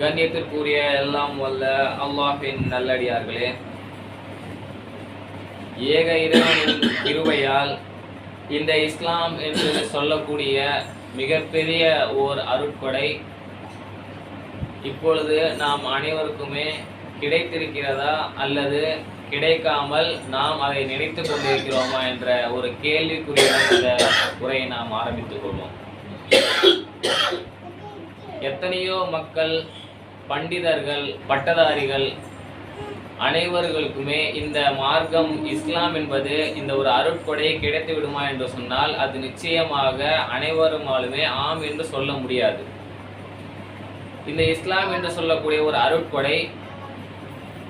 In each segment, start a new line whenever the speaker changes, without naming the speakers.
கண்ணியத்திற்குரிய எல்லாம் வல்ல அல்லாஹின் நல்லடியார்களே. ஏக இறைவனின் இருவையால் இந்த இஸ்லாம் என்று சொல்லக்கூடிய மிகப்பெரிய ஓர் அருட்கொடை. இப்பொழுது நாம் அனைவருக்குமே கிடைத்திருக்கிறதா அல்லது கிடைக்காமல் நாம் அதை நினைத்து கொண்டிருக்கிறோமா என்ற ஒரு கேள்விக்குரிய இந்த உரையை நாம் ஆரம்பித்துக் கொள்வோம். எத்தனையோ மக்கள் பண்டிதர்கள் பட்டதாரிகள் அனைவர்களுக்குமே இந்த மார்க்கம் இஸ்லாம் என்பது இந்த ஒரு அருட்கொடை கிடைத்து விடுமா என்று சொன்னால் அது நிச்சயமாக அனைவருமாலுமே ஆம் என்று சொல்ல முடியாது. இந்த இஸ்லாம் என்று சொல்லக்கூடிய ஒரு அருட்கொடை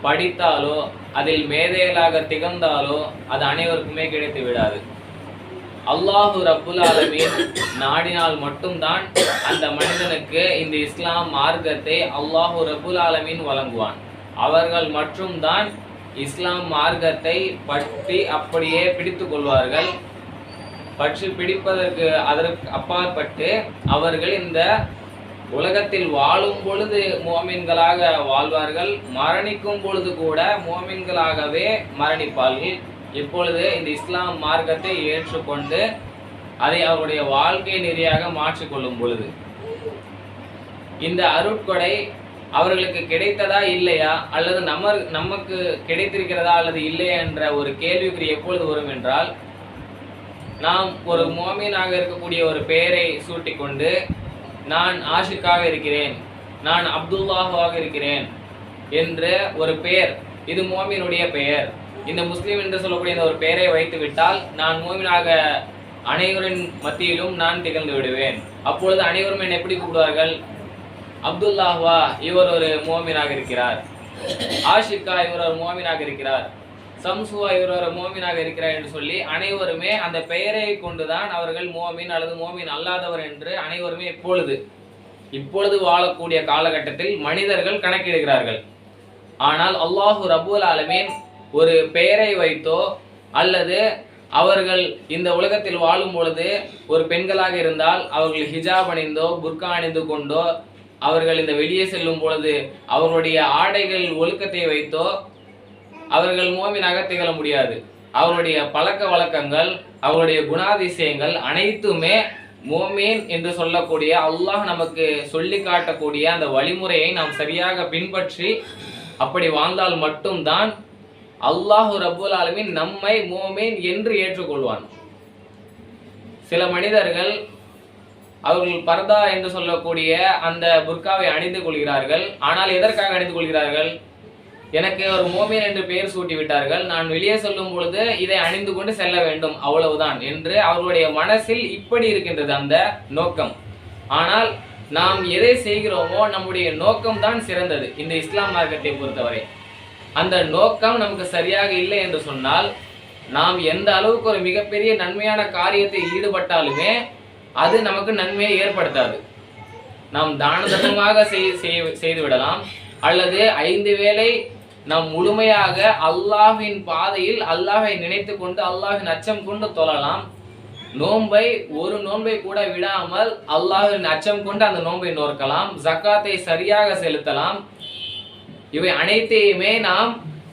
படித்தாலோ அதில் மேதைகளாக திகழ்ந்தாலோ அது அனைவருக்குமே கிடைத்து விடாது. அல்லாஹு ரப்புல் ஆலமீன் நாடினால் மட்டும்தான் அந்த மனிதனுக்கு இந்த இஸ்லாம் மார்க்கத்தை அல்லாஹு ரப்புல் ஆலமீன் வழங்குவான். அவர்கள் மட்டும்தான் இஸ்லாம் மார்க்கத்தை பற்றி அப்படியே பிடித்து கொள்வார்கள். பற்றி பிடிப்பதற்கு அதற்கு அப்பாற்பட்டு அவர்கள் இந்த உலகத்தில் வாழும் பொழுது மோமின்களாக வாழ்வார்கள். மரணிக்கும் பொழுது கூட மோமின்களாகவே மரணிப்பார்கள். இப்பொழுது இந்த இஸ்லாம் மார்க்கத்தை ஏற்றுக்கொண்டு அதை அவருடைய வாழ்க்கை நெறியாக மாற்றிக்கொள்ளும் பொழுது. இந்த அருட்கொடை அவர்களுக்கு கிடைத்ததா இல்லையா? அல்லது நம்ம நமக்கு கிடைத்திருக்கிறதா அல்லது இல்லையா என்ற ஒரு கேள்விக்குறி எப்பொழுது வரும் என்றால் நாம் ஒரு மோமீனாக இருக்கக்கூடிய ஒரு பெயரை சூட்டிக்கொண்டு நான் ஆஷிக்காக இருக்கிறேன். நான் அப்துல்லாஹாக இருக்கிறேன் என்ற ஒரு பெயர் இது மோமினுடைய பெயர். இந்த முஸ்லீம் என்று சொல்லக்கூடிய இந்த ஒரு பெயரை வைத்து விட்டால் நான் மோமினாக அனைவரின் மத்தியிலும் நான் திகழ்ந்து விடுவேன். அப்பொழுது அனைவரும் என்னை எப்படி கூப்பிடுவார்கள்? அப்துல்லாஹ்வா இவர் ஒரு மோமினாக இருக்கிறார். ஆஷிகா இவர் ஒரு மோமினாக இருக்கிறார். சம்சுவா இவர் ஒரு மோமினாக இருக்கிறார் என்று சொல்லி அனைவருமே அந்த பெயரை கொண்டுதான் அவர்கள் மோமின் அல்லது மோமின் அல்லாதவர் என்று அனைவருமே இப்பொழுது இப்பொழுது வாழக்கூடிய காலகட்டத்தில் மனிதர்கள் கணக்கிடுகிறார்கள். ஆனால் அல்லாஹு ரபுல் ஆலமீன் ஒரு பெயரை வைத்தோ அல்லது அவர்கள் இந்த உலகத்தில் வாழும் பொழுது ஒரு பெண்களாக இருந்தால் அவர்கள் ஹிஜாப் அணிந்தோ புர்கா அணிந்து கொண்டோ அவர்கள் இந்த வெளியே செல்லும் பொழுது அவர்களுடைய ஆடைகள் ஒழுக்கத்தை வைத்தோ அவர்கள் மோமினாக திகழ முடியாது. அவருடைய பழக்க வழக்கங்கள் அவருடைய குணாதிசயங்கள் அனைத்துமே மோமீன் என்று சொல்லக்கூடிய அல்லாஹ் நமக்கு சொல்லி காட்டக்கூடிய அந்த வழிமுறையை நாம் சரியாக பின்பற்றி அப்படி வாழ்ந்தால் மட்டும்தான் அல்லாஹு ரபுல் ஆலமின் நம்மை மோமேன் என்று ஏற்றுக்கொள்வான். சில மனிதர்கள் அவர்கள் பர்தா என்று சொல்லக்கூடிய அந்த புர்காவை அணிந்து கொள்கிறார்கள். ஆனால் எதற்காக அணிந்து கொள்கிறார்கள்? எனக்கு ஒரு மோமியன் என்று பெயர் சூட்டி விட்டார்கள் நான் வெளியே செல்லும் பொழுது இதை அணிந்து கொண்டு செல்ல வேண்டும் அவ்வளவுதான் என்று அவர்களுடைய மனசில் இப்படி இருக்கின்றது அந்த நோக்கம். ஆனால் நாம் எதை செய்கிறோமோ நம்முடைய நோக்கம் தான் சிறந்தது. இந்த இஸ்லாம் மார்க்கத்தை பொறுத்தவரை. அந்த நோக்கம் நமக்கு சரியாக இல்லை என்று சொன்னால் நாம் எந்த அளவுக்கு ஒரு மிகப்பெரிய நன்மையான காரியத்தை ஈடுபட்டாலுமே அது நமக்கு நன்மையை ஏற்படுத்தாது. நாம் தான தர்மமாக செய்து விடலாம் அல்லது ஐந்து வேளை நாம் முழுமையாக அல்லாஹின் பாதையில் அல்லாஹை நினைத்து கொண்டு அல்லாஹின் அச்சம் கொண்டு தொழலாம். நோன்பை ஒரு நோன்பை கூட விடாமல் அல்லாஹின் அச்சம் கொண்டு அந்த நோன்பை நோக்கலாம் ஜக்காத்தை சரியாக செலுத்தலாம். இவை அனைத்தையுமே நாம்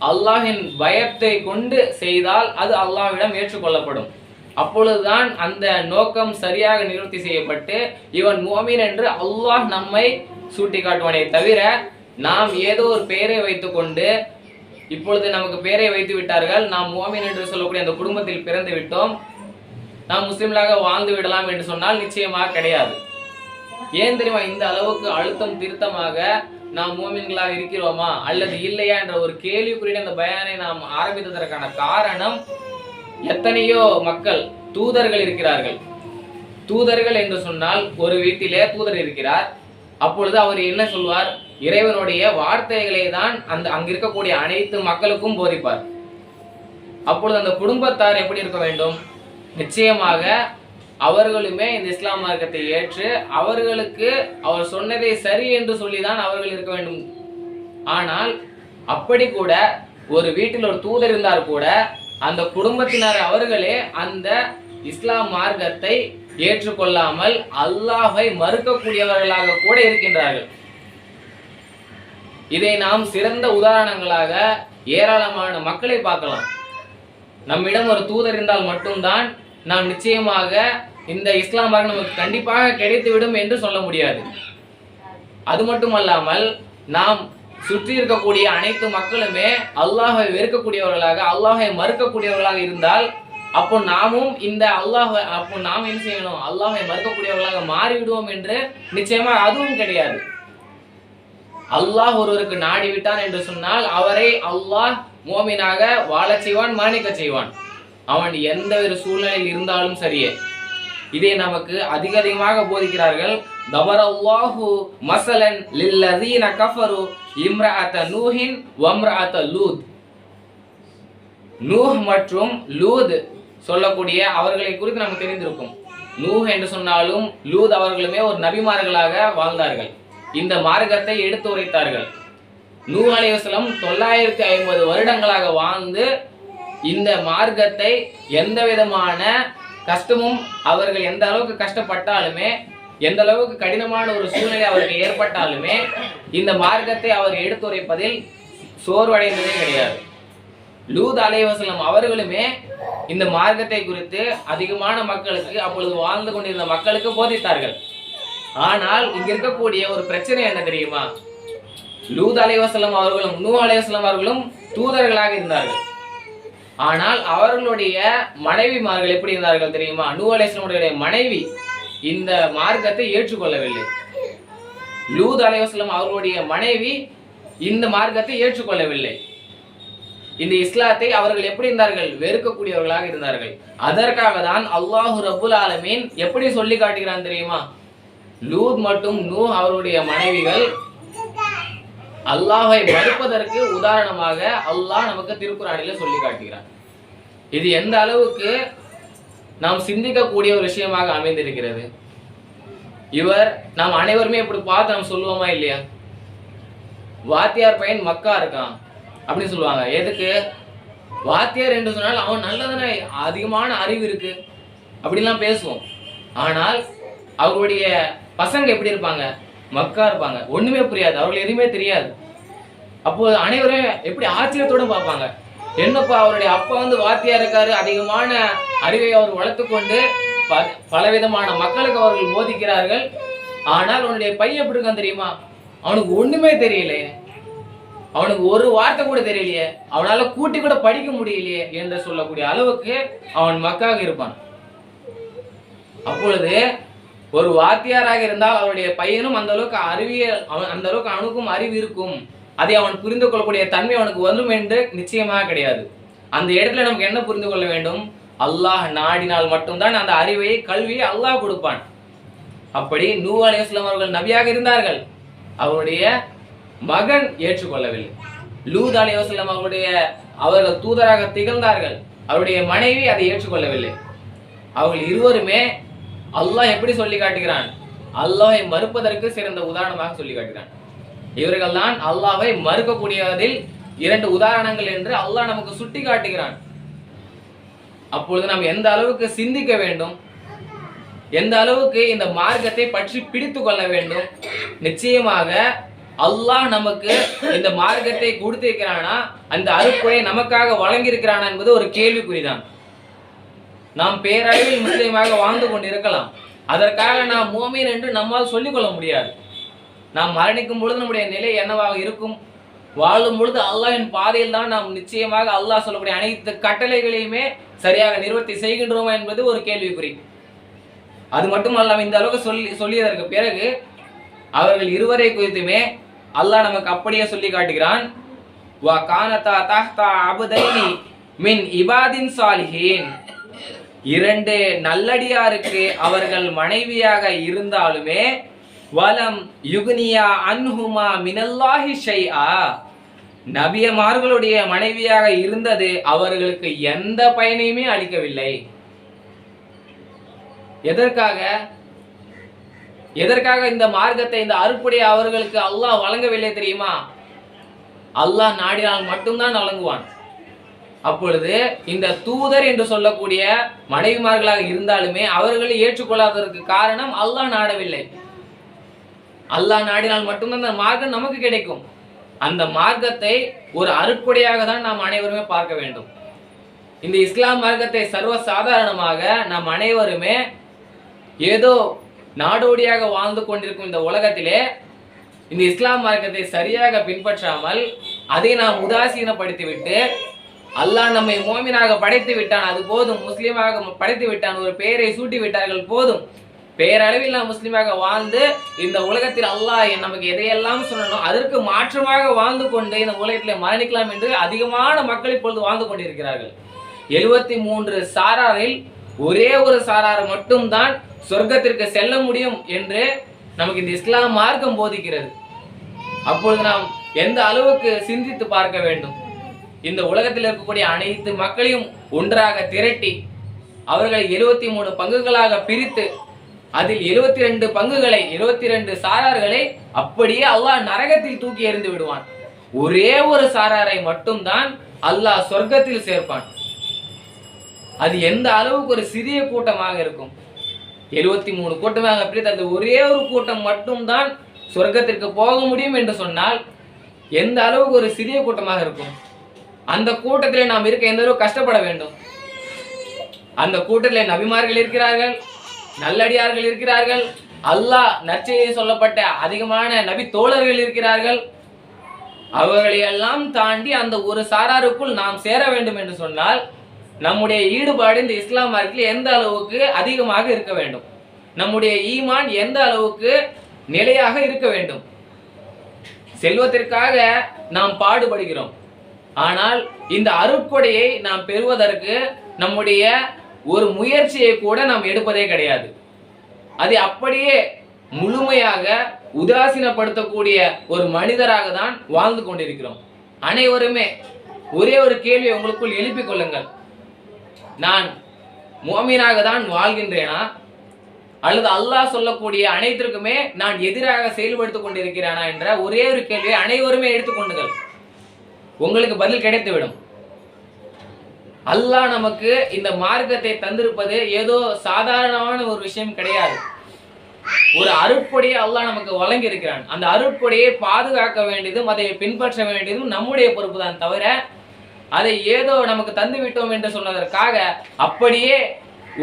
அல்லாஹின் பயத்தை கொண்டு செய்தால் அது அல்லாஹ்விடம் ஏற்றுக்கொள்ளப்படும். அப்பொழுதுதான் அந்த நோக்கம் சரியாக நிவர்த்தி செய்யப்பட்டு இவன் மோமின் என்று அல்லாஹ் நம்மை சூட்டி காட்டுவானே தவிர நாம் ஏதோ ஒரு பெயரை வைத்துக்கொண்டு இப்பொழுது நமக்கு பெயரை வைத்து விட்டார்கள் நாம் மோமின் என்று சொல்லக்கூடிய அந்த குடும்பத்தில் பிறந்து விட்டோம். நாம் முஸ்லிம்களாக வாழ்ந்து விடலாம் என்று சொன்னால் நிச்சயமாக கிடையாது. ஏன் தெரியுமா? இந்த அளவுக்கு அழுத்தம் திருத்தமாக நாம் மோமின்களாக இருக்கிறோமா? அல்லது இல்லையா என்ற ஒரு கேள்விக்குரிய அந்த பயானை நாம் ஆரம்பித்ததற்கான காரணம் எத்தனையோ மக்கள் தூதர்கள் இருக்கிறார்கள். தூதர்கள் என்று சொன்னால் ஒரு வீட்டிலே தூதர் இருக்கிறார். அப்பொழுது அவர் என்ன சொல்வார்? இறைவனுடைய வார்த்தைகளை தான் அந்த அங்க இருக்கக்கூடிய அனைத்து மக்களுக்கும் போதிப்பார். அப்பொழுது அந்த குடும்பத்தார் எப்படி இருக்க வேண்டும்? நிச்சயமாக அவர்களுமே இந்த இஸ்லாம் மார்க்கத்தை ஏற்று அவர்களுக்கு அவர் சொன்னதை சரி என்று சொல்லிதான் அவர்கள் இருக்க வேண்டும். ஆனால் அப்படி கூட ஒரு வீட்டில் ஒரு தூதர் இருந்தால் கூட அந்த குடும்பத்தினர் அவர்களே அந்த இஸ்லாம் மார்க்கத்தை ஏற்றுக்கொள்ளாமல் அல்லாஹை மறுக்கக்கூடியவர்களாக கூட இருக்கின்றார்கள். இதை நாம் சிறந்த உதாரணங்களாக ஏராளமான மக்களை பார்க்கலாம். நம்மிடம் ஒரு தூதர் இருந்தால் மட்டும்தான் நாம் நிச்சயமாக இந்த இஸ்லாம் மார்க்கம் நமக்கு கண்டிப்பாக கிடைத்துவிடும் என்று சொல்ல முடியாது. அது மட்டுமல்லாமல் நாம் சுற்றி இருக்கக்கூடிய அனைத்து மக்களுமே அல்லாஹை வெறுக்கக்கூடியவர்களாக அல்லாஹை மறுக்கக்கூடியவர்களாக இருந்தால் அப்போ நாமும் இந்த அல்லாஹ் அப்போ நாம் என்ன செய்யணும்? அல்லாஹை மறுக்கக்கூடியவர்களாக மாறிவிடுவோம் என்று நிச்சயமா அதுவும் கிடையாது. அல்லாஹ் ஒருவருக்கு நாடி விட்டான் என்று சொன்னால் அவரை அல்லாஹ் மோமினாக வாழச் செய்வான் மாணிக்க செய்வான். அவன் எந்த ஒரு சூழ்நிலையில் இருந்தாலும் சரியே. இதை நமக்கு அதிக அதிகமாக போதிக்கிறார்கள். தபரல்லாஹு மசலன் லில்லதீன கஃபரு இம்ரஅத நூஹின் வம்ரஅத லூத். நூஹ் மற்றும் லூத் சொல்லக்கூடிய அவர்களை குறித்து நமக்கு தெரிந்திருக்கும். நூஹ் என்று சொன்னாலும் லூத் அவர்களுமே ஒரு நபிமார்களாக வாழ்ந்தார்கள். இந்த மார்க்கத்தை எடுத்து உரைத்தார்கள். நூஹ் அலைவாஸ்லம் தொள்ளாயிரத்தி ஐம்பது வருடங்களாக வாழ்ந்து இந்த மார்க்கத்தை எந்த விதமான கஷ்டமும் அவர்கள் எந்த அளவுக்கு கஷ்டப்பட்டாலுமே எந்த அளவுக்கு கடினமான ஒரு சூழ்நிலை அவருக்கு ஏற்பட்டாலுமே இந்த மார்க்கத்தை அவர் எடுத்துரைப்பதில் சோர்வடைந்ததே கிடையாது. லூத் அலைவசலம் அவர்களுமே இந்த மார்க்கத்தை குறித்து அதிகமான மக்களுக்கு அப்பொழுது வாழ்ந்து கொண்டிருந்த மக்களுக்கு போதித்தார்கள். ஆனால் இங்க இருக்கக்கூடிய ஒரு பிரச்சனை என்ன தெரியுமா? லூத் அலைவசலம் அவர்களும் நூ அலைவசலம் அவர்களும் தூதர்களாக இருந்தார்கள். ஆனால் அவர்களுடைய மனைவிமார்கள் எப்படி இருந்தார்கள் தெரியுமா? நூ அலைவாஸ்லமுடைய மனைவி இந்த மார்க்கத்தை ஏற்றுக்கொள்ளவில்லை. லூத் அலைவாஸ்லம் அவர்களுடைய மனைவி இந்த மார்க்கத்தை ஏற்றுக்கொள்ளவில்லை. இந்த இஸ்லாத்தை அவர்கள் எப்படி இருந்தார்கள்? வெறுக்கக்கூடியவர்களாக இருந்தார்கள். அதற்காக தான் அல்லாஹு ரபுல் ஆலமீன் எப்படி சொல்லி காட்டுகிறான் தெரியுமா? லூத் மற்றும் நூ அவருடைய மனைவிகள் அல்லாஹை மறுப்பதற்கு உதாரணமாக அல்லாஹ் நமக்கு திருக்குறானில சொல்லி காட்டுகிறான். இது எந்த அளவுக்கு நாம் சிந்திக்கக்கூடிய ஒரு விஷயமாக அமைந்திருக்கிறது? இவர் நாம் அனைவருமே இப்படி பார்த்து நாம் சொல்லுவோமா இல்லையா? வாத்தியார் பையன் மக்கா இருக்கான் அப்படின்னு சொல்லுவாங்க. எதுக்கு? வாத்தியார் என்று சொன்னால் அவன் நல்லதானே அதிகமான அறிவு இருக்கு. அப்படிலாம் பேசுவோம். ஆனால் அவருடைய பசங்க எப்படி இருப்பாங்க? மக்கா இருப்பாங்க. ஒண்ணுமே புரியாது. அவர்கள் எதுவுமே தெரியாது. அப்போ அனைவரும் எப்படி ஆச்சரியத்தோடு பார்ப்பாங்க. என்னப்பா அவருடைய அப்பா வந்து வாத்தியா இருக்காரு. அதிகமான அறிவை அவர் வளர்த்துக்கொண்டு ப- பலவிதமான மக்களுக்கு அவர்கள் போதிக்கிறார்கள். ஆனால் அவனுடைய பையன் எப்படி இருக்கான் தெரியுமா? அவனுக்கு ஒண்ணுமே தெரியலையே. அவனுக்கு ஒரு வார்த்தை கூட தெரியலையே. அவனால கூட்டி கூட படிக்க முடியலையே என்று சொல்லக்கூடிய அளவுக்கு அவன் மக்காக இருப்பான். அப்பொழுது ஒரு வாத்தியாராக இருந்தால் அவருடைய பையனும் அந்த அளவுக்கு அறிவியல் அவன் அந்த அளவுக்கு அவனுக்கும் அறிவு இருக்கும். அதை அவன் புரிந்து கொள்ளக்கூடிய தன்மை அவனுக்கு வரும் என்று நிச்சயமாக கிடையாது. அந்த இடத்துல நமக்கு என்ன புரிந்து கொள்ள வேண்டும்? அல்லாஹ் நாடினால் மட்டும்தான் அந்த அறிவை கல்வியை அல்லாஹ் கொடுப்பான். அப்படி நூ அலையாஸ்லாம் அவர்கள் நபியாக இருந்தார்கள். அவருடைய மகன் ஏற்றுக்கொள்ளவில்லை. லூத் அலையாஸ்லாம் அவருடைய அவர்கள் தூதராக திகழ்ந்தார்கள். அவருடைய மனைவி அதை ஏற்றுக்கொள்ளவில்லை. அவர்கள் இருவருமே அல்லாஹ் எப்படி சொல்லி காட்டுகிறான்? அல்லாஹை மறுப்பதற்கு சிறந்த உதாரணமாக சொல்லி காட்டுகிறான். இவர்கள் தான் அல்லாஹை மறுக்கக்கூடியதில் இரண்டு உதாரணங்கள் என்று அல்லாஹ் நமக்கு சுட்டி காட்டுகிறான். அப்பொழுது நாம் எந்த அளவுக்கு சிந்திக்க வேண்டும்? எந்த அளவுக்கு இந்த மார்க்கத்தை பற்றி பிடித்து கொள்ள வேண்டும்? நிச்சயமாக அல்லாஹ் நமக்கு இந்த மார்க்கத்தை கொடுத்திருக்கிறானா? அந்த அருக்குறை நமக்காக வழங்கியிருக்கிறானா என்பது ஒரு கேள்விக்குறிதான். நாம் பேரளவில் முஸ்லீமாக வாழ்ந்து கொண்டிருக்கலாம். அதற்காக நாம் மோமீன் என்று நம்மால் சொல்லிக்கொள்ள முடியாது. நாம் மரணிக்கும் பொழுது நம்முடைய நிலை என்னவாக இருக்கும்? வாழும் பொழுது அல்லாஹின் பாதையில் தான் நாம் நிச்சயமாக அல்லாஹ் சொல்லக்கூடிய அனைத்து கட்டளைகளையுமே சரியாக நிறுவத்தி செய்கின்றோமா என்பது ஒரு கேள்விக்குறி. அது மட்டும் அல்லாமல் இந்த அளவுக்கு சொல்லி சொல்லியதற்கு பிறகு அவர்கள் இருவரை குறித்துமே அல்லாஹ் நமக்கு அப்படியே சொல்லி காட்டுகிறான். வா கானதா தஹ்தா அபுதைனி மின் இபாதின் சாலிஹீன். இரண்டு நல்லடியாருக்கு அவர்கள் மனைவியாக இருந்தாலுமே வலம் யுகுனியா அன்ஹுமா மினல்லாஹி ஷைஆ. நபியமார்களுடைய மனைவியாக இருந்தது அவர்களுக்கு எந்த பயனையுமே அளிக்கவில்லை. எதற்காக? எதற்காக இந்த மார்க்கத்தை இந்த அறுப்புடைய அவர்களுக்கு அல்லாஹ் வழங்கவில்லை தெரியுமா? அல்லாஹ் நாடினால் மட்டும்தான் வழங்குவான். அப்பொழுது இந்த தூதர் என்று சொல்லக்கூடிய மனைவிமார்களாக இருந்தாலுமே அவர்களை ஏற்றுக்கொள்ளாததற்கு காரணம் அல்லாஹ் நாடவில்லை. அல்லாஹ் நாடினால் மட்டும்தான் அந்த மார்க்கம் நமக்கு கிடைக்கும். அந்த மார்க்கத்தை ஒரு அருட்கொடையாக தான் நாம் அனைவருமே பார்க்க வேண்டும். இந்த இஸ்லாம் மார்க்கத்தை சர்வ சாதாரணமாக நாம் அனைவருமே ஏதோ நாடோடியாக வாழ்ந்து கொண்டிருக்கும் இந்த உலகத்திலே இந்த இஸ்லாம் மார்க்கத்தை சரியாக பின்பற்றாமல் அதை நாம் உதாசீனப்படுத்திவிட்டு அல்லாஹ் நம்மை மோமினாக படைத்து விட்டான். அது போதும். முஸ்லீமாக படைத்து விட்டான். ஒரு பெயரை சூட்டி விட்டார்கள் போதும். பெயரளவில் நாம் முஸ்லீமாக வாழ்ந்து இந்த உலகத்தில் அல்லாஹ் நமக்கு எதையெல்லாம் சொல்லணும் அதற்கு மாற்றமாக வாழ்ந்து கொண்டு இந்த உலகத்தில் மரணிக்கலாம் என்று அதிகமான மக்கள் இப்பொழுது வாழ்ந்து கொண்டிருக்கிறார்கள். எழுபத்தி மூன்று சாராரில் ஒரே ஒரு சாரார் மட்டும்தான் சொர்க்கத்திற்கு செல்ல முடியும் என்று நமக்கு இந்த இஸ்லாம் மார்க்கம் போதிக்கிறது. அப்பொழுது நாம் எந்த அளவுக்கு சிந்தித்து பார்க்க வேண்டும்? இந்த உலகத்தில் இருக்கக்கூடிய அனைத்து மக்களையும் ஒன்றாக திரட்டி அவர்களை எழுபத்தி மூணு பங்குகளாக பிரித்து அதில் எழுபத்தி ரெண்டு பங்குகளை எழுபத்தி ரெண்டு சாரார்களை அப்படியே அல்லாஹ் நரகத்தில் தூக்கி எறிந்து விடுவான். ஒரே ஒரு சாராரை மட்டும்தான் அல்லாஹ் சொர்க்கத்தில் சேர்ப்பான். அது எந்த அளவுக்கு ஒரு சிறிய கூட்டமாக இருக்கும்? எழுபத்தி மூணு கூட்டமாக பிரித்து அந்த ஒரே ஒரு கூட்டம் மட்டும்தான் சொர்க்கத்திற்கு போக முடியும் என்று சொன்னால் எந்த அளவுக்கு ஒரு சிறிய கூட்டமாக இருக்கும்? அந்த கூட்டத்திலே நாம் இருக்க எந்த கஷ்டப்பட வேண்டும். அந்த கூட்டத்திலே நபிமார்கள் இருக்கிறார்கள் நல்லடியார்கள் இருக்கிறார்கள் அல்லாஹ் நற்செய்தி சொல்லப்பட்ட அதிகமான நபி தோழர்கள் இருக்கிறார்கள். அவர்களையெல்லாம் தாண்டி அந்த ஒரு சாராருக்குள் நாம் சேர வேண்டும் என்று சொன்னால் நம்முடைய ஈடுபாடு இந்த இஸ்லாம் மார்க்கில் எந்த அளவுக்கு அதிகமாக இருக்க வேண்டும்? நம்முடைய ஈமான் எந்த அளவுக்கு நிலையாக இருக்க வேண்டும்? செல்வத்திற்காக நாம் பாடுபடுகிறோம். ஆனால் இந்த அருட்கொடையை நாம் பெறுவதற்கு நம்முடைய ஒரு முயற்சியை கூட நாம் எடுப்பதே கிடையாது. அது அப்படியே முழுமையாக உதாசீனப்படுத்தக்கூடிய ஒரு மனிதராக தான் வாழ்ந்து கொண்டிருக்கிறோம். அனைவருமே ஒரே ஒரு கேள்வியை உங்களுக்குள் எழுப்பிக் கொள்ளுங்கள். நான் மோமீனாக தான் வாழ்கின்றேனா? அல்லது அல்லாஹ் சொல்லக்கூடிய அனைத்திற்குமே நான் எதிராக செயல்படுத்திக் கொண்டிருக்கிறேனா என்ற ஒரே ஒரு கேள்வியை அனைவருமே எடுத்துக்கொண்டுங்கள் உங்களுக்கு பதில் கிடைத்துவிடும் அல்லாஹ் நமக்கு இந்த மார்க்கத்தை தந்திருப்பது ஏதோ சாதாரணமான ஒரு விஷயம் கிடையாது. ஒரு அருட்கொடையை அல்லாஹ் நமக்கு வழங்கி இருக்கிறான் அந்த அருட்கொடையை பாதுகாக்க வேண்டியதும் அதை பின்பற்ற வேண்டியதும் நம்முடைய பொறுப்பு தான் தவிர அதை ஏதோ நமக்கு தந்து விட்டோம் என்று சொன்னதற்காக அப்படியே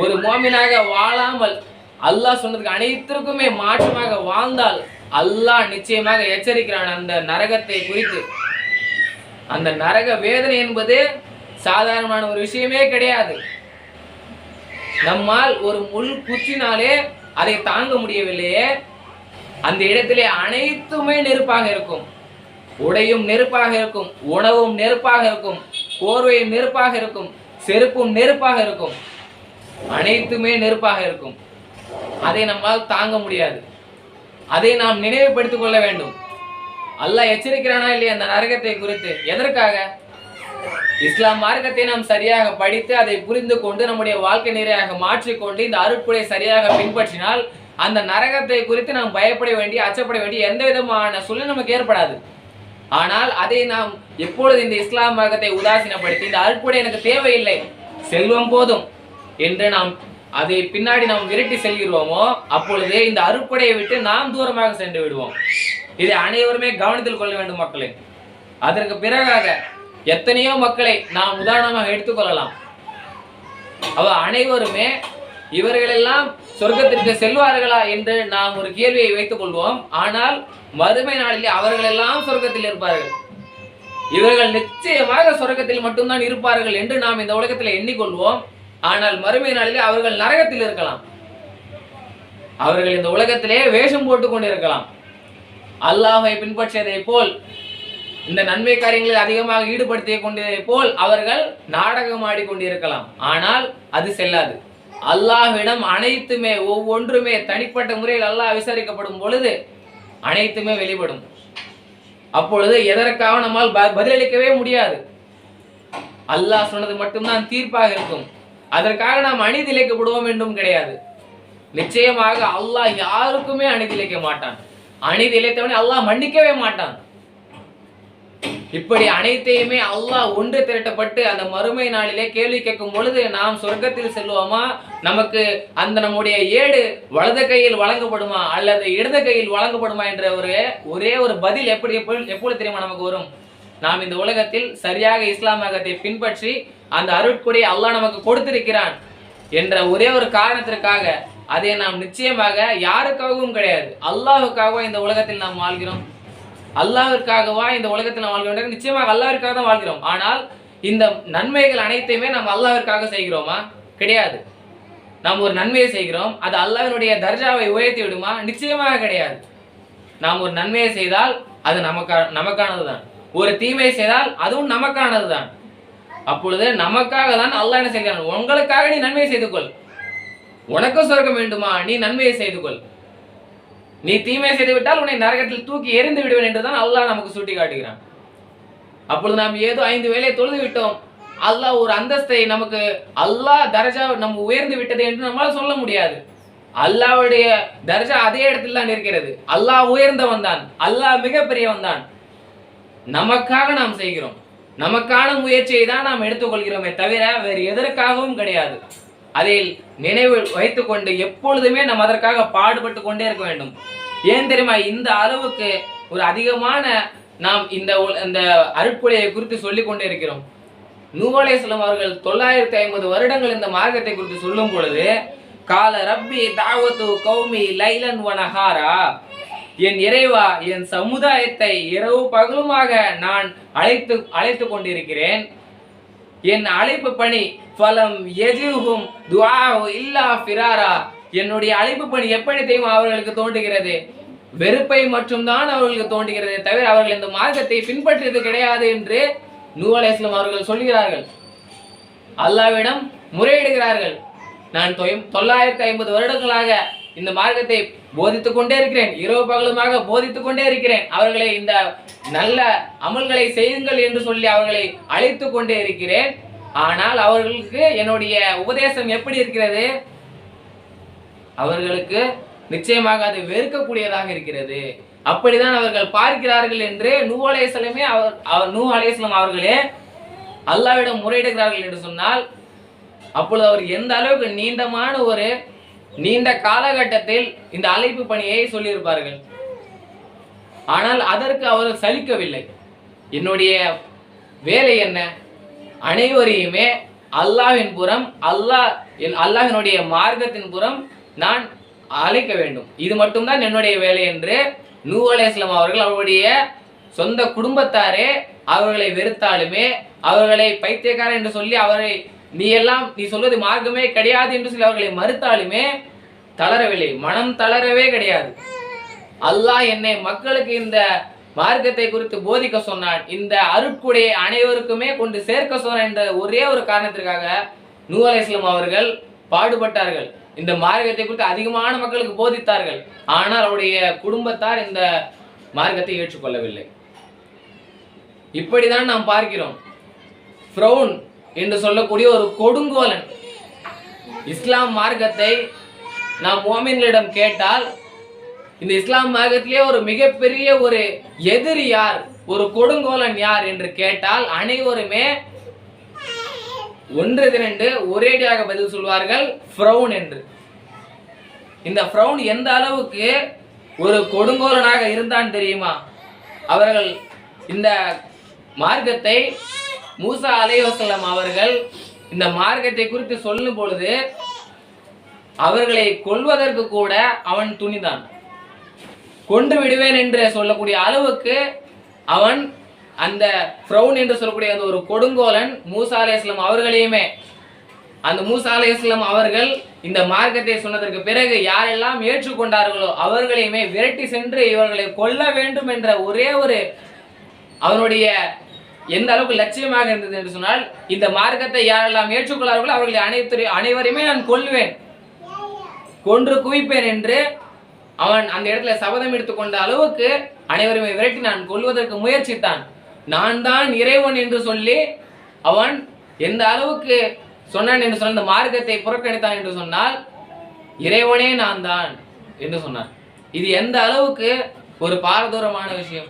ஒரு மோமினாக வாழாமல் அல்லாஹ் சொன்னதுக்கு அனைத்திற்குமே மாற்றமாக வாழ்ந்தால் அல்லாஹ் நிச்சயமாக எச்சரிக்கிறான் அந்த நரகத்தை குறித்து. அந்த நரக வேதனை என்பது சாதாரணமான ஒரு விஷயமே கிடையாது. நம்மால் ஒரு முள் குத்தினாலே அதை தாங்க முடியவில்லையே. அந்த இடத்திலே அனைத்துமே நெருப்பாக இருக்கும். உடையும் நெருப்பாக இருக்கும் உணவும் நெருப்பாக இருக்கும் போர்வையும் நெருப்பாக இருக்கும் செருப்பும் நெருப்பாக இருக்கும். அனைத்துமே நெருப்பாக இருக்கும். அதை நம்மால் தாங்க முடியாது. அதை நாம் நினைவுபடுத்திக் கொள்ள வேண்டும். அல்லாஹ் எச்சரிக்கிறானா இல்லையா அந்த நரகத்தை குறித்து? எதற்காக? இஸ்லாம் மார்க்கத்தை நாம் சரியாக படித்து அதை புரிந்து கொண்டு நம்முடைய வாழ்க்கை நிறையாக மாற்றிக்கொண்டு இந்த அருட்புடையை சரியாக பின்பற்றினால் அந்த நரகத்தை குறித்து நாம் பயப்பட வேண்டிய அச்சப்பட வேண்டிய எந்த விதமான சூழ்நிலை நமக்கு ஏற்படாது. ஆனால் அதை நாம் எப்பொழுது இந்த இஸ்லாம் மார்க்கத்தை உதாசீனப்படுத்தி இந்த அருட்புடை எனக்கு தேவையில்லை செல்வம் போதும் என்று நாம் அதை பின்னாடி நாம் விரட்டி செல்கிறோமோ அப்பொழுது இந்த அருட்படையை விட்டு நாம் தூரமாக சென்று விடுவோம். இதை அனைவருமே கவனத்தில் கொள்ள வேண்டும் மக்களே. அதற்கு பிறகாக எத்தனையோ மக்களை நாம் உதாரணமாக எடுத்துக்கொள்ளலாம் அவ அனைவருமே இவர்களெல்லாம் சொர்க்கத்திற்கு செல்வார்களா என்று நாம் ஒரு கேள்வியை வைத்துக் கொள்வோம். ஆனால் மறுமை நாளிலே அவர்களெல்லாம் சொர்க்கத்தில் இருப்பார்கள். இவர்கள் நிச்சயமாக சொர்க்கத்தில் மட்டும்தான் இருப்பார்கள் என்று நாம் இந்த உலகத்தில் எண்ணிக்கொள்வோம். ஆனால் மறுமை நாளிலே அவர்கள் நரகத்தில் இருக்கலாம். அவர்கள் இந்த உலகத்திலே வேஷம் போட்டுக் கொண்டிருக்கலாம். அல்லாஹை பின்பற்றியதை போல் இந்த நன்மை காரியங்களில் அதிகமாக ஈடுபடுத்திக் கொண்டதை போல் அவர்கள் நாடகம் ஆடிக்கொண்டிருக்கலாம் ஆனால் அது செல்லாது. அல்லாஹ்விடம் அனைத்துமே ஒவ்வொன்றுமே தனிப்பட்ட முறையில் அல்லாஹ் விசாரிக்கப்படும் பொழுது அனைத்துமே வெளிப்படும். அப்பொழுது எதற்காக நம்மால் ப- பதிலளிக்கவே முடியாது. அல்லாஹ் சொன்னது மட்டும்தான் தீர்ப்பாக இருக்கும். அதற்காக நாம் அநீதிழைக்கப்படுவோம் என்றும் கிடையாது. நிச்சயமாக அல்லாஹ் யாருக்குமே அநீதிழைக்க மாட்டான். அநீதி இழைத்தவனை அல்லாஹ் மன்னிக்கவே மாட்டான். இப்படி அனைத்தையுமே அல்லாஹ் ஒன்று திரட்டப்பட்டு அந்த மறுமை நாளிலே கேள்வி கேட்கும் பொழுது நாம் சொர்க்கத்தில் செல்வோமா நமக்கு அந்த நம்முடைய ஏடு வலது கையில் வழங்கப்படுமா? அல்லது இடது கையில் வழங்கப்படுமா என்ற ஒரு ஒரே ஒரு பதில் எப்படி எப்பொழுது எப்பொழுது தெரியுமா நமக்கு வரும்? நாம் இந்த உலகத்தில் சரியாக இஸ்லாம் மதத்தை பின்பற்றி அந்த அருட்கொடியை அல்லாஹ் நமக்கு கொடுத்திருக்கிறான் என்ற ஒரே ஒரு காரணத்திற்காக அதை நாம் நிச்சயமாக யாருக்காகவும் கிடையாது. அல்லாஹுக்காகவா இந்த உலகத்தில் நாம் வாழ்கிறோம்? அல்லாவிற்காகவா இந்த உலகத்தில் நாம் வாழ்கிறோம் நிச்சயமாக அல்லாவிற்காக தான் வாழ்கிறோம். ஆனால் இந்த நன்மைகள் அனைத்தையுமே நாம் அல்லாவிற்காக செய்கிறோமா? கிடையாது. நாம் ஒரு நன்மையை செய்கிறோம். அது அல்லாவினுடைய தர்ஜாவை உயர்த்தி விடுமா? நிச்சயமாக கிடையாது. நாம் ஒரு நன்மையை செய்தால் அது நமக்கா நமக்கானது தான் ஒரு தீமையை செய்தால் அதுவும் நமக்கானது தான் அப்பொழுது நமக்காக தான் அல்லாஹ் என்ன செய்கிறான்? உங்களுக்காக நீ நன்மையை செய்து கொள் உனக்கும் சொர்க்கம் வேண்டுமா? நீ நன்மையை செய்து கொள். நீ தீமை செய்து விட்டால் உன்னை நரகத்தில் தூக்கி எறிந்து விடுவேன் என்றுதான் அல்லாஹ் நமக்கு சுட்டி காட்டுகிறான் அப்பொழுது நாம் ஏதோ ஐந்து வேலையை தொழுது விட்டோம். அல்லாஹ் ஒரு அந்தஸ்தை நமக்கு அல்லாஹ் தர்ஜா நம்ம உயர்ந்து விட்டது என்று நம்மால் சொல்ல முடியாது. அல்லாவுடைய தர்ஜா அதே இடத்தில் தான் இருக்கிறது. அல்லாஹ் உயர்ந்தவன் தான். அல்லாஹ் மிகப்பெரியவன் தான். நமக்காக நாம் செய்கிறோம். நமக்கான முயற்சியை தான் நாம் எடுத்துக்கொள்கிறோமே தவிர வேறு எதற்காகவும் கிடையாது. அதில் நினைவு வைத்துக்கொண்டு எப்பொழுதுமே நம்ம அதற்காக பாடுபட்டு கொண்டே இருக்க வேண்டும். ஏன் தெரியுமா? இந்த அளவுக்கு ஒரு அதிகமான நாம் இந்த இந்த அருட்கொடையை குறித்து சொல்லிக் கொண்டே இருக்கிறோம். நூவலேஸ்லம் அவர்கள் தொள்ளாயிரத்தி ஐம்பது வருடங்கள் இந்த மார்க்கத்தை குறித்து சொல்லும் பொழுது கால ரப்பி தாவத்து கௌமி லைலன் வனஹாரா. என் இறைவா என் சமுதாயத்தை இரவு பகலுமாக நான் அழைத்து அழைத்து கொண்டிருக்கிறேன். என் அழைப்பு பணி ஃபலம் எஜுகும் துஆ இல்லா ஃபிராரா. என்னுடைய அழைப்பு பணி எப்படி அவர்களுக்கு தோன்றுகிறது? வெறுப்பை மட்டும்தான் அவர்களுக்கு தோன்றுகிறது தவிர அவர்கள் இந்த மார்க்கத்தை பின்பற்றியது கிடையாது என்று நூ அவர்கள் சொல்கிறார்கள். அல்லாவிடம் முறையிடுகிறார்கள். நான் தொள்ளாயிரத்தி ஐம்பது வருடங்களாக இந்த மார்க்கத்தை போதித்துக் கொண்டே இருக்கிறேன். இரவு பகலுமாக போதித்துக் கொண்டே இருக்கிறேன். அவர்களை இந்த நல்ல அமல்களை செய்யுங்கள் என்று சொல்லி அவர்களை அழைத்து கொண்டே இருக்கிறேன். ஆனால் அவர்களுக்கு என்னுடைய உபதேசம் எப்படி இருக்கிறது? அவர்களுக்கு நிச்சயமாக அது வெறுக்கக்கூடியதாக இருக்கிறது. அப்படிதான் அவர்கள் பார்க்கிறார்கள் என்று நூ அலைஹிஸ்ஸலாமே அவர் அவர் நூ அலைஹிஸ்ஸலாம் அவர்களே அல்லாவிடம் முறையிடுகிறார்கள் என்று சொன்னால் அப்பொழுது அவர் எந்த அளவுக்கு நீண்டமான ஒரு நீண்ட காலகட்டத்தில் இந்த அழைப்பு பணியை சொல்லியிருப்பார்கள். ஆனால் அதற்கு அவர் சலிக்கவில்லை. என்னுடைய வேலை என்ன? அனைவரையுமே அல்லாஹ்வின் புறம் அல்லாஹ் என் அல்லாஹினுடைய மார்க்கத்தின் புறம் நான் அழைக்க வேண்டும். இது மட்டும்தான் என்னுடைய வேலை என்று நூ அலைஹிஸ்ஸலாம் அவர்கள் அவருடைய சொந்த குடும்பத்தாரே அவர்களை வெறுத்தாலுமே அவர்களை பைத்தியக்காரன் என்று சொல்லி அவரை நீ எல்லாம் நீ சொல்வது மார்க்கமே கிடையாது என்று சொல்லி அவர்களை மறுத்தாலுமே தளரவில்லை. மனம் தளரவே கிடையாது. அல்லாஹ் என்னை மக்களுக்கு இந்த மார்க்கத்தை குறித்து போதிக்க சொன்னான். இந்த அருட்குடையை அனைவருக்குமே கொண்டு சேர்க்க சொன்னான் என்ற ஒரே ஒரு காரணத்திற்காக நூ அலைஹிஸ்ஸலாம் அவர்கள் பாடுபட்டார்கள். இந்த மார்க்கத்தை குறித்து அதிகமான மக்களுக்கு போதித்தார்கள். ஆனால் அவருடைய குடும்பத்தார் இந்த மார்க்கத்தை ஏற்றுக்கொள்ளவில்லை. இப்படிதான் நாம் பார்க்கிறோம். ஃப்ரௌன் என்று சொல்லக்கூடிய ஒரு கொடுங்கோலன். இஸ்லாம் மார்க்கத்தை நாம் மோமின்களிடம் கேட்டால் இந்த இஸ்லாம் மார்க்கத்திலே ஒரு மிகப்பெரிய ஒரு எதிரி யார் ஒரு கொடுங்கோலன் யார் என்று கேட்டால் அனைவருமே ஒன்று திரண்டு ஒரேடியாக பதில் சொல்வார்கள் ஃப்ரௌன் என்று. இந்த ஃப்ரௌன் எந்த அளவுக்கு ஒரு கொடுங்கோலனாக இருந்தான் தெரியுமா? அவர்கள் இந்த மார்க்கத்தை மூசா அலையோசலம் அவர்கள் இந்த மார்க்கத்தை குறித்து சொல்லும் பொழுது அவர்களை கொல்வதற்கு கூட அவன் துணிதான் கொண்டு விடுவேன் என்று சொல்லக்கூடிய அளவுக்கு அவன் அந்த ஃப்ரௌன் என்று சொல்லக்கூடிய அந்த ஒரு கொடுங்கோலன் மூசா அலையாஸ்லாம் அவர்களையுமே அந்த மூசா அலையாஸ்லாம் அவர்கள் இந்த மார்க்கத்தை சொன்னதற்கு பிறகு யாரெல்லாம் ஏற்றுக்கொண்டார்களோ அவர்களையுமே விரட்டி சென்று இவர்களை கொல்ல வேண்டும் என்ற ஒரே ஒரு அவனுடைய எந்த அளவுக்கு லட்சியமாக இருந்தது என்று சொன்னால் இந்த மார்க்கத்தை யாரெல்லாம் ஏற்றுக்கொள்ளார்களோ அவர்களை அனைத்து அனைவரையுமே நான் கொல்வேன் கொன்று குவிப்பேன் என்று அவன் அந்த இடத்துல சபதம் எடுத்துக்கொண்ட அளவுக்கு அனைவருமே விரட்டி நான் கொள்வதற்கு முயற்சித்தான். நான் தான் இறைவன் என்று சொல்லி அவன் எந்த அளவுக்கு சொன்னான் என்று சொன்ன இந்த மார்க்கத்தை புறக்கணித்தான் என்று சொன்னால் இறைவனே நான் தான் என்று சொன்னான் இது எந்த அளவுக்கு ஒரு பாரதூரமான விஷயம்.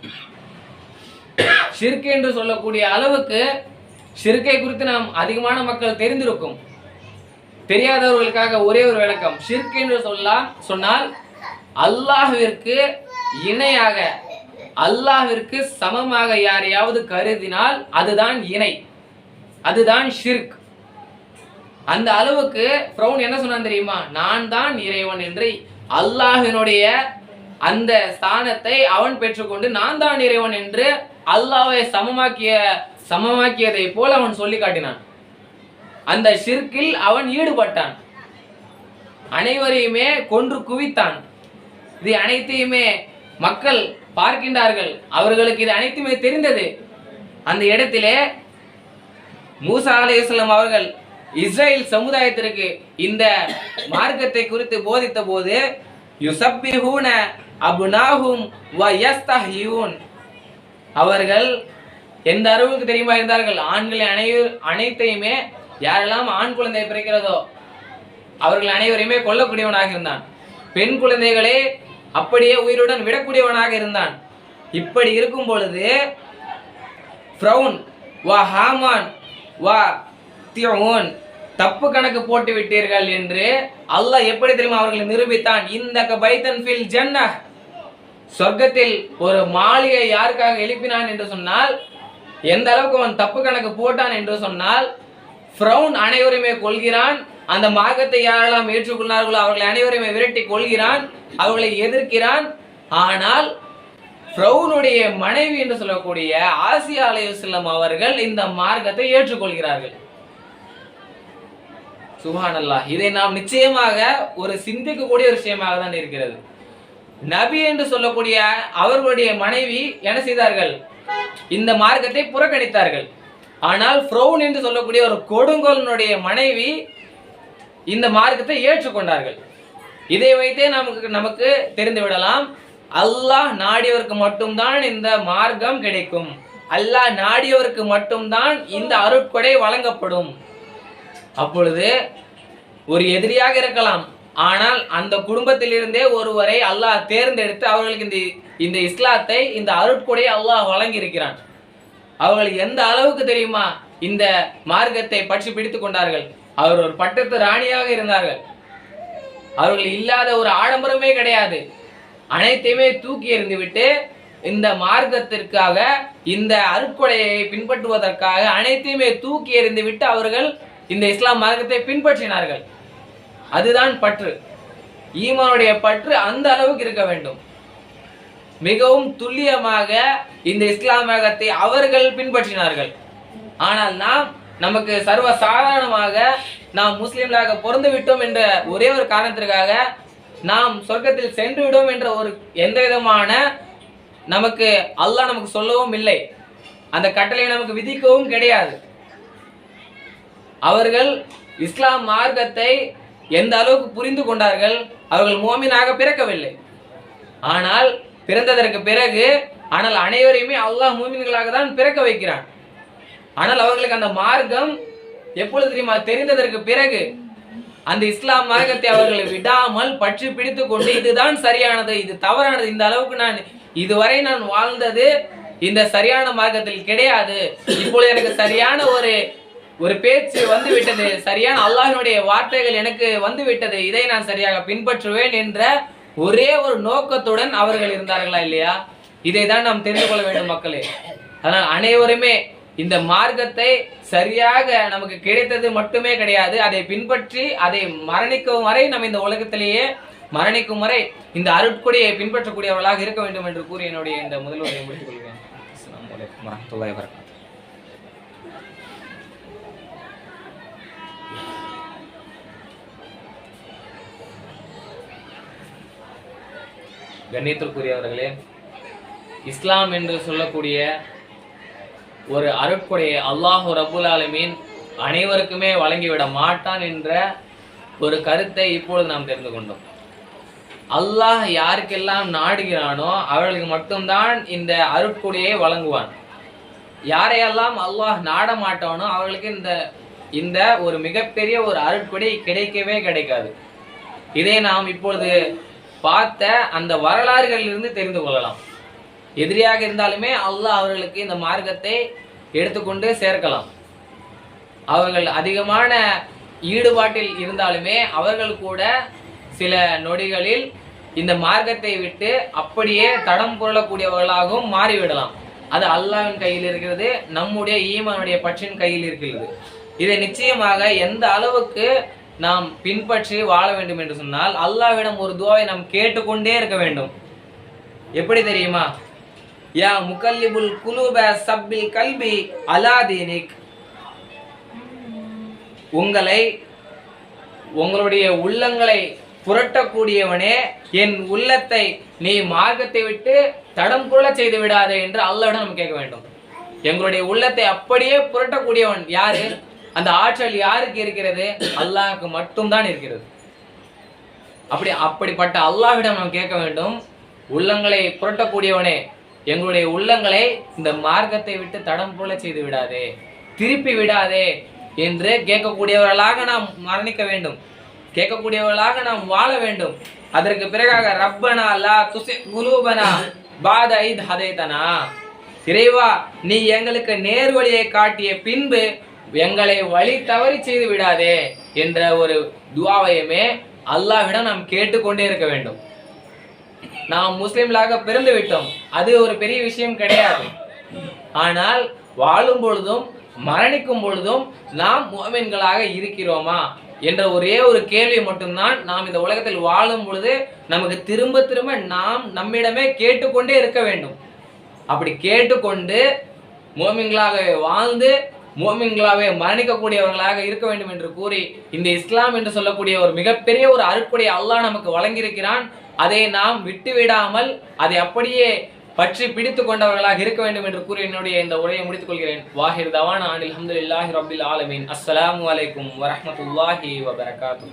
சிறுக்கு என்று சொல்லக்கூடிய அளவுக்கு சிறுக்கை குறித்து நாம் அதிகமான மக்கள் தெரிந்திருக்கும். தெரியாதவர்களுக்காக ஒரே ஒரு விளக்கம். ஷிர்க் என்று சொல்லலாம் சொன்னால் அல்லாஹிற்கு இணையாக அல்லாஹிற்கு சமமாக யாரையாவது கருதினால் அதுதான் இணை. அதுதான் ஷிர்க் அந்த அளவுக்கு ப்ரௌன் என்ன சொன்னான் தெரியுமா? நான் தான் இறைவன் என்று அல்லாஹினுடைய அந்த ஸ்தானத்தை அவன் பெற்றுக்கொண்டு நான் தான் இறைவன் என்று அல்லாவை சமமாக்கிய சமமாக்கியதை போல அவன் சொல்லி காட்டினான். அந்த ஷிர்கில் அவன் ஈடுபட்டான். அனைவரையுமே கொன்று குவித்தான். இது அனைத்தையுமே மக்கள் பார்க்கின்றார்கள். அவர்களுக்கு இது அனைத்துமே தெரிந்தது. அந்த இடத்திலே மூசா அலையுஸ்லாம் அவர்கள் இஸ்ரேல் சமுதாயத்திற்கு இந்த மார்க்கத்தை குறித்து போதித்த போது யுசப்பிஹூன அபுனாஹும் வ யஸ்தஹியூன் அவர்கள் எந்த அளவுக்கு தெரியுமா இருந்தார்கள்? ஆண்களை அனை அனைத்தையுமே யாரெல்லாம் ஆண் குழந்தை பிறக்கிறதோ அவர்கள் அனைவரையுமே கொல்லக்கூடியவனாக இருந்தான். பெண் குழந்தைகளே அப்படியே உயிருடன் விடக்கூடியவனாக இருந்தான். இப்படி இருக்கும் பொழுது ஃப்ரௌன் வா ஹாமான் வா தியோன் தப்பு கணக்கு போட்டு விட்டீர்கள் என்று அல்லாஹ் எப்படி தெரியுமா அவர்களை நிரூபித்தான்? இந்த பைத்தன் ஃபில் ஜென்ன சொர்க்கத்தில் ஒரு மாளிகை யாருக்காக எழுப்பினான் என்று சொன்னால் எந்த அளவுக்கு அவன் தப்பு கணக்கு போட்டான் என்று சொன்னால் ஃப்ரௌன் அனைவருமே கொள்கிறான் அந்த மார்க்கத்தை யாரெல்லாம் ஏற்றுக்கொண்டார்களோ அவர்களை அனைவருமே விரட்டி கொள்கிறான் அவர்களை எதிர்க்கிறான். ஆனால் ஃப்ரௌனுடைய மனைவி என்று சொல்லக்கூடிய ஆசியா அலையுஸ்லம் அவர்கள் இந்த மார்க்கத்தை ஏற்றுக்கொள்கிறார்கள். சுபானல்லாஹ் இதை நாம் நிச்சயமாக ஒரு சிந்திக்கக்கூடிய ஒரு விஷயமாக தான் இருக்கிறது. நபி என்று சொல்லக்கூடிய அவர்களுடைய மனைவி என்ன செய்தார்கள்? இந்த மார்க்கத்தை புறக்கணித்தார்கள். ஆனால் ஃப்ரௌன் என்று சொல்லக்கூடிய ஒரு கொடுங்கோலனுடைய மனைவி இந்த மார்க்கத்தை ஏற்றுக்கொண்டார்கள். இதை வைத்தே நமக்கு நமக்கு தெரிந்து விடலாம் அல்லாஹ் நாடியவருக்கு மட்டும்தான் இந்த மார்க்கம் கிடைக்கும். அல்லாஹ் நாடியவருக்கு மட்டும்தான் இந்த அருட்கொடை வழங்கப்படும். அப்பொழுது ஒரு எதிரியாக இருக்கலாம். ஆனால் அந்த குடும்பத்திலிருந்தே ஒருவரை அல்லாஹ் தேர்ந்தெடுத்து அவர்களுக்கு இந்த இந்த இஸ்லாத்தை இந்த அருட்கொடையை அல்லாஹ் வழங்கி இருக்கிறான் அவர்கள் எந்த அளவுக்கு தெரியுமா? இந்த மார்க்கத்தை பற்றி பிடித்துக் கொண்டார்கள். அவர் ஒரு பட்டத்து ராணியாக இருந்தார்கள். அவர்கள் இல்லாத ஒரு ஆடம்பரமே கிடையாது. அனைத்தையுமே தூக்கி எறிந்துவிட்டு இந்த மார்க்கத்திற்காக இந்த அருட்கொடையை பின்பற்றுவதற்காக அனைத்தையுமே தூக்கி எறிந்துவிட்டு அவர்கள் இந்த இஸ்லாம் மார்க்கத்தை பின்பற்றினார்கள். அதுதான் பற்று. ஈமானுடைய பற்று அந்த அளவுக்கு இருக்க வேண்டும். மிகவும் துல்லியமாக இந்த இஸ்லாம் மார்க்கத்தை அவர்கள் பின்பற்றினார்கள். ஆனால் நாம் நமக்கு சர்வ சாதாரணமாக நாம் முஸ்லீம்களாக பிறந்து விட்டோம் என்ற ஒரே ஒரு காரணத்திற்காக நாம் சொர்க்கத்தில் சென்று விடும் என்ற ஒரு எந்த விதமான நமக்கு அல்லாஹ் நமக்கு சொல்லவும் இல்லை. அந்த கட்டளை நமக்கு விதிக்கவும் கிடையாது. அவர்கள் இஸ்லாம் மார்க்கத்தை எந்த அளவுக்கு புரிந்து கொண்டார்கள் அவர்கள் மோமினாக பிறக்கவில்லை. ஆனால் பிறந்ததற்கு பிறகு ஆனால் அனைவரையுமே அல்லாஹ் மூமின்களாக தான் பிறக்க வைக்கிறான். ஆனால் அவர்களுக்கு அந்த மார்க்கம் எப்பொழுது தெரியுமா? தெரிந்ததற்கு பிறகு அந்த இஸ்லாம் மார்க்கத்தை அவர்களை விடாமல் பற்றி பிடித்து கொண்டு இதுதான் சரியானது இது தவறானது இந்த அளவுக்கு நான் இதுவரை நான் வாழ்ந்தது இந்த சரியான மார்க்கத்தில் கிடையாது. இப்பொழுது எனக்கு சரியான ஒரு ஒரு பேச்சு வந்து விட்டது சரியான அல்லாஹினுடைய வார்த்தைகள் எனக்கு வந்து விட்டது இதை நான் சரியாக பின்பற்றுவேன் என்ற ஒரே ஒரு நோக்கத்துடன் அவர்கள் இருந்தார்களா இல்லையா? இதை தான் நாம் தெரிந்து கொள்ள வேண்டும் மக்களே. அதனால் அனைவருமே இந்த மார்க்கத்தை சரியாக நமக்கு கிடைத்தது மட்டுமே கிடையாது. அதை பின்பற்றி அதை மரணிக்கும் வரை நம்ம இந்த உலகத்திலேயே மரணிக்கும் வரை இந்த அருட்கொடியை பின்பற்றக்கூடியவர்களாக இருக்க வேண்டும் என்று கூறி என்னுடைய இந்த முதல்வரை முடித்துக் கொள்கிறேன். கண்ணியத்திற்குரியவர்களே இஸ்லாம் என்று சொல்லக்கூடிய ஒரு அருட்கொடையை அல்லாஹு ரபுல் ஆலமீன் அனைவருக்குமே வழங்கிவிட மாட்டான் என்ற ஒரு கருத்தை இப்பொழுது நாம் தெரிந்து கொண்டோம். அல்லாஹ் யாருக்கெல்லாம் நாடுகிறானோ அவர்களுக்கு மட்டும்தான் இந்த அருட்கொடையை வழங்குவான். யாரையெல்லாம் அல்லாஹ் நாட மாட்டானோ அவர்களுக்கு இந்த இந்த ஒரு மிகப்பெரிய ஒரு அருட்கொடை கிடைக்கவே கிடைக்காது. இதை நாம் இப்பொழுது பார்த்த அந்த வரலாறுகளிலிருந்து தெரிந்து கொள்ளலாம். எதிரியாக இருந்தாலுமே அல்லாஹ் அவர்களுக்கு இந்த மார்க்கத்தை எடுத்துக்கொண்டு சேர்க்கலாம். அவர்கள் அதிகமான ஈடுபாட்டில் இருந்தாலுமே அவர்கள் கூட சில நொடிகளில் இந்த மார்க்கத்தை விட்டு அப்படியே தடம் புரளக்கூடியவர்களாகவும் மாறிவிடலாம். அது அல்லாவின் கையில் இருக்கிறது நம்முடைய ஈமானுடைய பற்றின் கையில் இருக்கிறது. இதை நிச்சயமாக எந்த அளவுக்கு நாம் பின்பற்றி வாழ வேண்டும் என்று சொன்னால் அல்லாஹ்விடம் ஒரு துவாவை நாம் கேட்டுக்கொண்டே இருக்க வேண்டும். எப்படி தெரியுமா? யா முகல்லிபுல் குலூப சப்பில் கல்வி அலாதீனிக் உங்களை உங்களுடைய உள்ளங்களை புரட்டக்கூடியவனே என் உள்ளத்தை நீ மார்க்கத்தை விட்டு தடம் புரள செய்து விடாதே என்று அல்லாவிடம் நம்ம கேட்க வேண்டும். எங்களுடைய உள்ளத்தை அப்படியே புரட்டக்கூடியவன் யாரு? அந்த ஆற்றல் யாருக்கு இருக்கிறது? அல்லாஹுக்கு மட்டும்தான் இருக்கிறது. அப்படி அப்படிப்பட்ட அல்லாஹ்விடம் நாம் கேட்க வேண்டும். உள்ளங்களை புரட்டக்கூடியவனே எங்களுடைய உள்ளங்களை இந்த மார்க்கத்தை விட்டு தடம் போல செய்து விடாதே திருப்பி விடாதே என்று கேட்கக்கூடியவர்களாக நாம் மரணிக்க வேண்டும். கேட்கக்கூடியவர்களாக நாம் வாழ வேண்டும். அதற்கு பிறகாக ரப்பனா லா துசி குலூபனா பாத ஐத் ஹதேதனா இறைவா நீ எங்களுக்கு நேர்வழியை காட்டிய பின்பு எங்களை வழி தவறி செய்து விடாதே என்ற ஒரு துவாவையுமே அல்லாஹ்விடம் நாம் கேட்டுக்கொண்டே இருக்க வேண்டும். நாம் முஸ்லிம்களாக பிறந்து விட்டோம். அது ஒரு பெரிய விஷயம் கிடையாது. ஆனால் வாழும் பொழுதும் மரணிக்கும் பொழுதும் நாம் மோமின்களாக இருக்கிறோமா என்ற ஒரே ஒரு கேள்வி மட்டும்தான் நாம் இந்த உலகத்தில் வாழும் பொழுது நமக்கு திரும்ப திரும்ப நாம் நம்மிடமே கேட்டுக்கொண்டே இருக்க வேண்டும். அப்படி கேட்டுக்கொண்டு மோமின்களாக வாழ்ந்து மோமின்களாகவே மரணிக்கக்கூடியவர்களாக இருக்க வேண்டும் என்று கூறி இந்த இஸ்லாம் என்று சொல்லக்கூடிய ஒரு மிகப்பெரிய ஒரு அருட்கொடை அல்லாஹ் நமக்கு வழங்கியிருக்கிறான். அதை நாம் விட்டுவிடாமல் அதை அப்படியே பற்றி பிடித்து கொண்டவர்களாக இருக்க வேண்டும் என்று கூறி என்னுடைய இந்த உரையை முடித்துக் கொள்கிறேன். வாஹிர் தவான் அனில் அஹமதுல்லாஹி ரபில் ஆலமீன். அஸ்ஸலாமு அலைக்கும் வரமத்துல்லாஹி வபரகாத்து